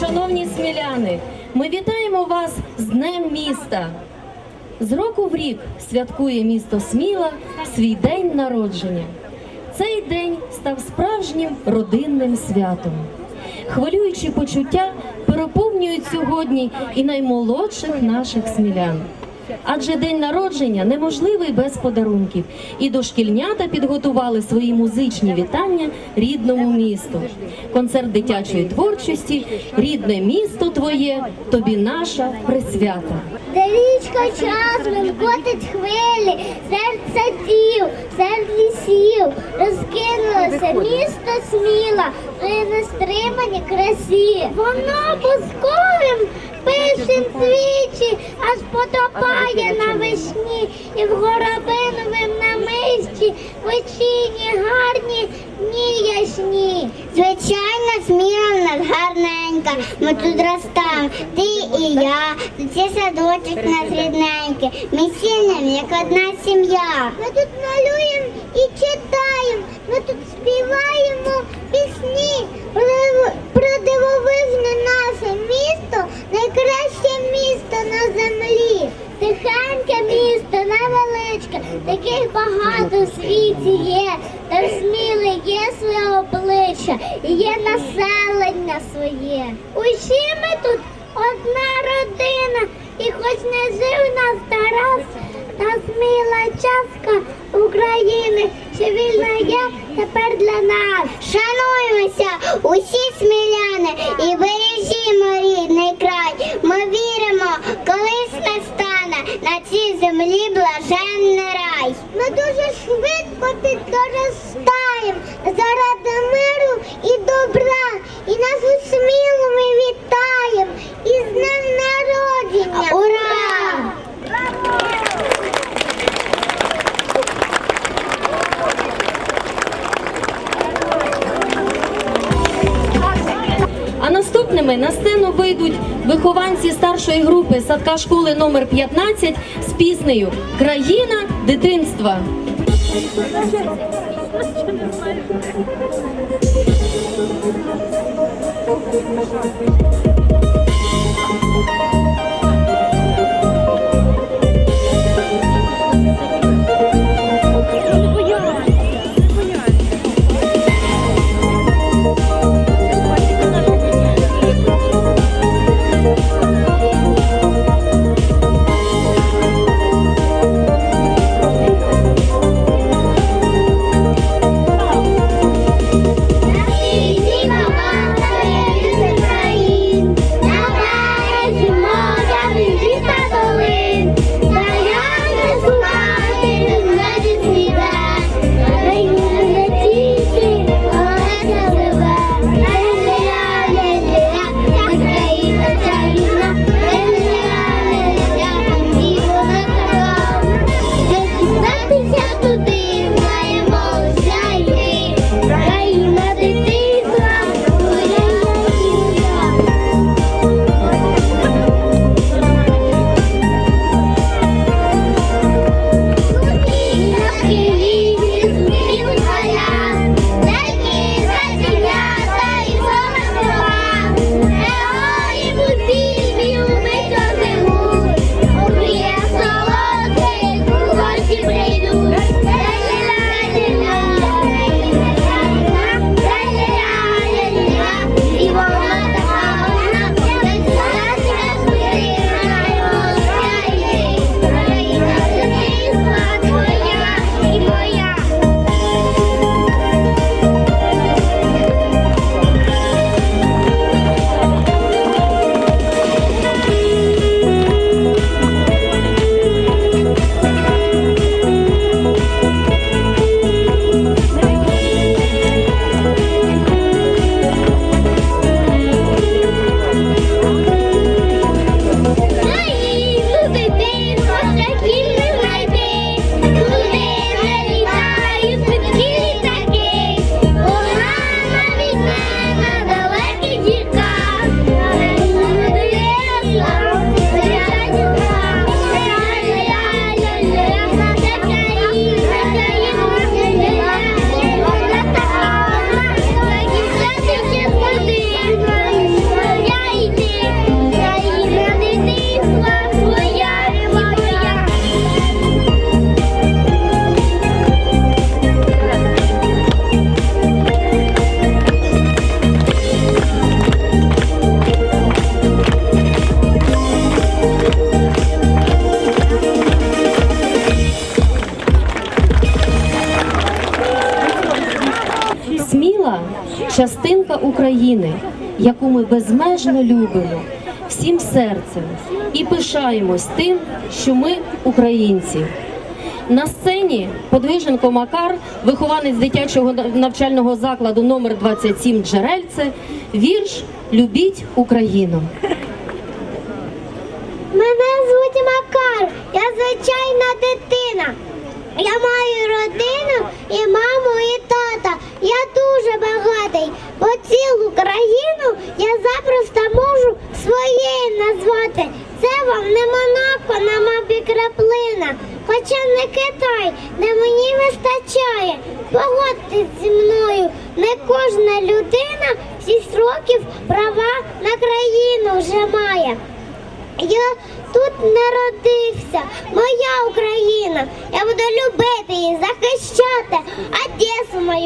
шановні сміляни, ми вітаємо вас з Днем міста. З року в рік святкує місто Сміла свій день народження. Цей день став справжнім родинним святом. Хвилюючі почуття переповнюють сьогодні і наймолодших наших смілян. Адже день народження неможливий без подарунків, і дошкільнята підготували свої музичні вітання рідному місту. Концерт дитячої творчості, рідне місто твоє, тобі наша присвята. Річка часом котить хвилі, серед садів, серед лісів, розкинулося місто сміла, при нестриманій красі. Воно бузковим пишем свічі, аж потопає навесні, і в горобиновим намисті вечіні гарні дні ясні. Звичайно, сміла в нас гарненька, ми тут ростемо, ти і я, тут є садочок нас рідненький, ми сінем, як одна сім'я. Ми тут малюємо і читаємо, ми тут співаємо пісні про дивовижне наше місто, найкраще місто на землі. Тихеньке місто, невеличке, таких багато в світі є, сміле є своє обличчя є населення своє. Усі ми тут одна родина, і хоч не жив нас Тарас, та сміла частка України, що вільна є тепер для нас. Шануємося, усі сміляни, і бережімо рідний край. Ми віримо, колись настане на цій землі блаженний рай. Ми дуже швидко підростаємо заради миру і добра, і нашу смілу ми вітаємо із днем народження. Ура! А наступними на сцену вихованці старшої групи садка школи номер 15 з піснею Країна дитинства. Thank мама, України, яку ми безмежно любимо всім серцем і пишаємось тим, що ми українці. На сцені Подвиженко Макар, вихованець дитячого навчального закладу номер 27 Джерельце, вірш Любіть Україну. Мене звуть Макар, я звичайна дитина. Я маю родину і маму, і тата.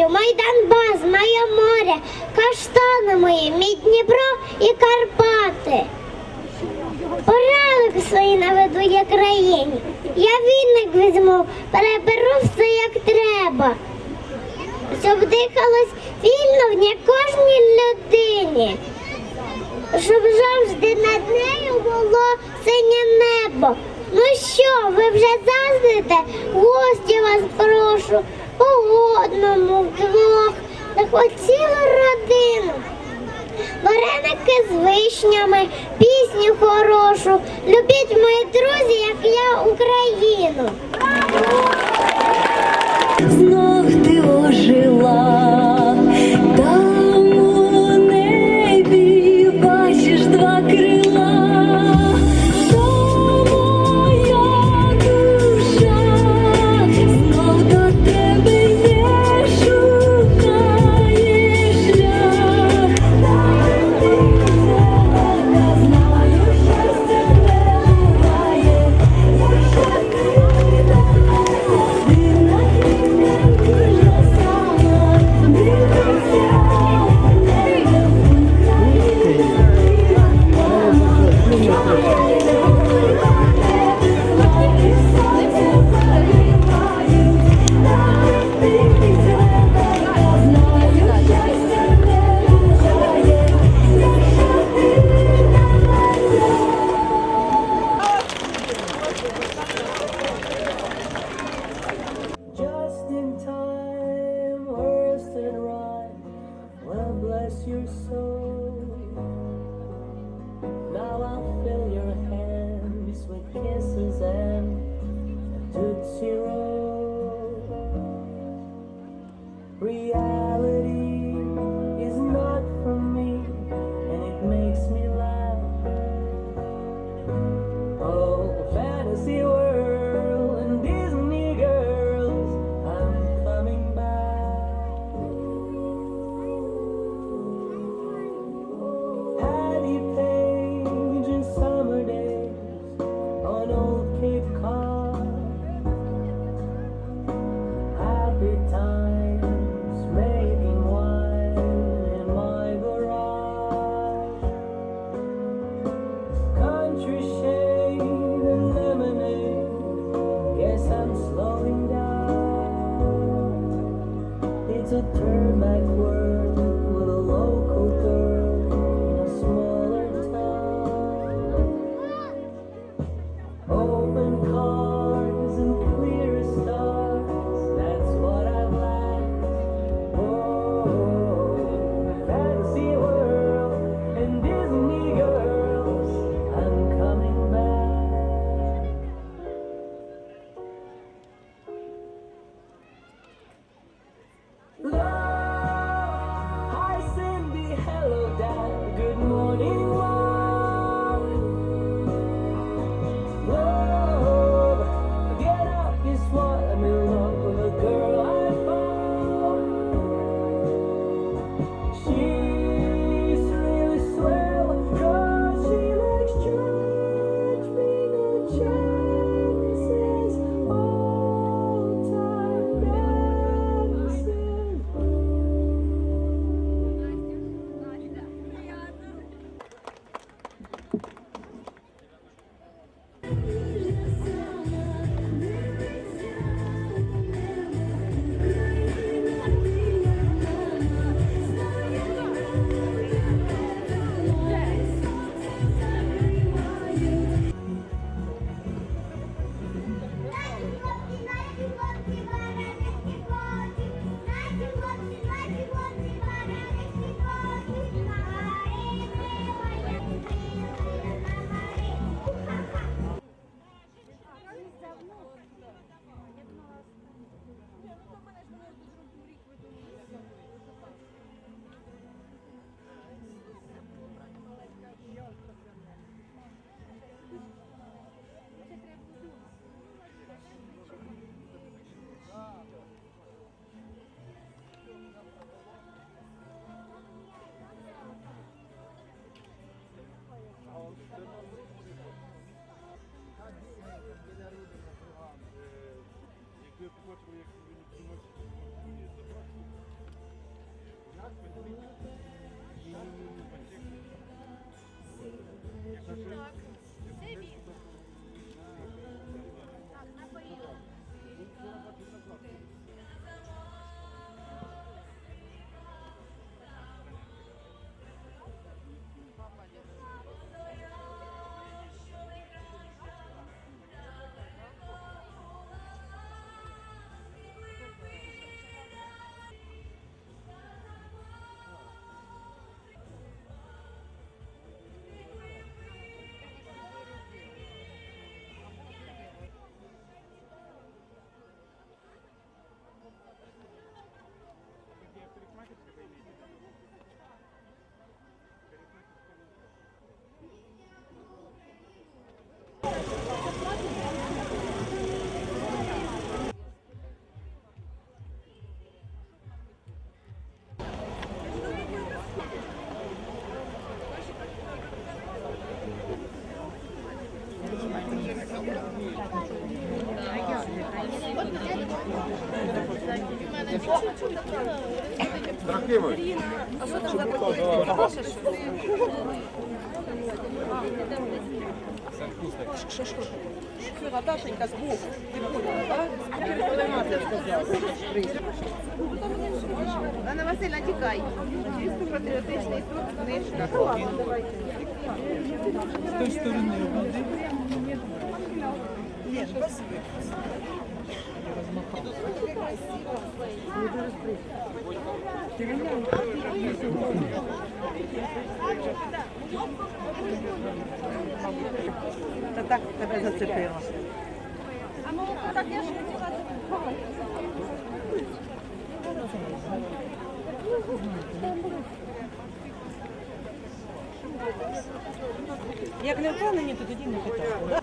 Мою, мой Донбас, моє море, каштани мої, мій Дніпро і Карпати. Порядок свої наведу я країні. Я вільник візьму, переберу все як треба. Щоб дихалось вільно в ній кожній людині щоб завжди над нею було синє небо. Ну що, ви вже заздрите? Гості вас прошу, по одному, вдвох, цілу родину. Вареники з вишнями, пісню хорошу. Любіть мої друзі, як я Україну. Знов ти ожила, your soul. to turn back. Трохимович, Наташенька збоку. Анна Васильівна, тікай. Чисто патріотичний тут, книжка. З тої сторони обійди. Ні, спасибі. Та так тебе зацепило. Як не впевнені, то тоді не питаю.